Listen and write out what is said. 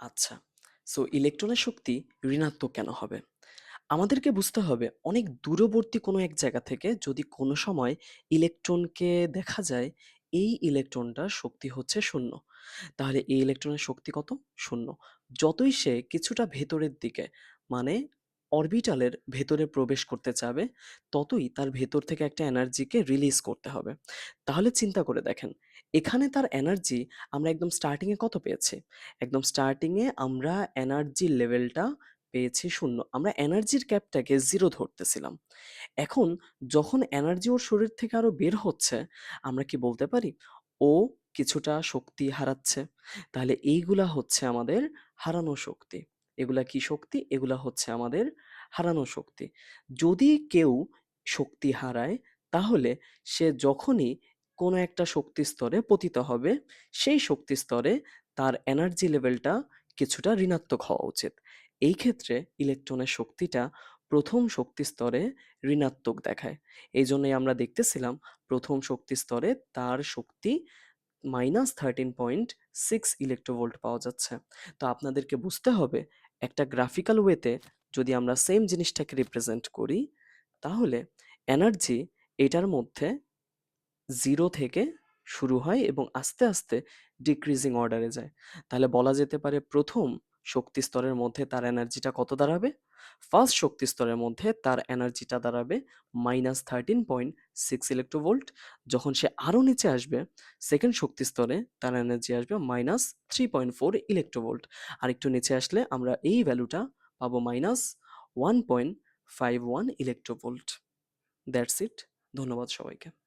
আচ্ছা। সো ইলেকট্রনের শক্তি ঋণাত্মক কেন হবে? আমাদেরকে বুঝতে হবে অনেক দূরবর্তী কোনো এক জায়গা থেকে যদি কোনো সময় ইলেকট্রনকে দেখা যায়, এই ইলেকট্রনটার শক্তি হচ্ছে শূন্য তাহলে এই ইলেকট্রনের শক্তি কত? শূন্য যতই সে কিছুটা ভেতরের দিকে মানে অরবিটালের ভেতরে প্রবেশ করতে চাবে, ততই তার ভেতর থেকে একটা এনার্জিকে রিলিজ করতে হবে। তাহলে চিন্তা করে দেখেন, এখানে তার এনার্জি আমরা একদম স্টার্টিং এ কত পেয়েছি? একদম স্টার্টিং এ আমরা এনার্জি লেভেলটা পেয়েছি শূন্য আমরা এনার্জির ক্যাপটাকে জিরো ধরতেছিলাম। এখন যখন এনার্জি ওর শরীর থেকে আরও বের হচ্ছে, আমরা কি বলতে পারি ও কিছুটা শক্তি হারাচ্ছে? তাহলে এইগুলা হচ্ছে আমাদের হারানো শক্তি। এগুলা কি শক্তি? এগুলা হচ্ছে আমাদের হারানো শক্তি। যদি কেউ শক্তি হারায়, তাহলে সে যখনই কোনো একটা শক্তি স্তরে পতিত হবে, সেই শক্তি স্তরে তার এনার্জি লেভেলটা কিছুটা ঋণাত্মক হওয়া উচিত। এই ক্ষেত্রে ইলেকট্রনের শক্তিটা প্রথম শক্তি স্তরে ঋণাত্মক দেখায়। এইজন্যই আমরা দেখতেছিলাম প্রথম শক্তি স্তরে তার শক্তি -13.6 ইলেকট্রোভোল্ট পাওয়া যাচ্ছে। তো আপনাদেরকে বুঝতে হবে একটা গ্রাফিক্যাল ওয়েতে যদি আমরা সেম জিনিসটাকে রিপ্রেজেন্ট করি, তাহলে এনার্জি এটার মধ্যে জিরো থেকে শুরু হয় এবং আস্তে, আস্তে ডিক্রিজিং অর্ডারে যায়। তাহলে বলা যেতে পারে ১ম শক্তি স্তরের মধ্যে তার এনার্জিটা কত দাঁড়াবে? ফার্স্ট শক্তি স্তরের মধ্যে তার এনার্জিটা দাঁড়াবে -13.6 ইলেক্ট্রোভোল্ট। যখন সে আরও নিচে আসবে, সেকেন্ড শক্তি স্তরে তার এনার্জি আসবে -3.4 আর একটু নিচে আসলে আমরা এই ভ্যালুটা পাবো -1.51 ইলেক্ট্রোভোল্ট। That's it. ধন্যবাদ সবাইকে।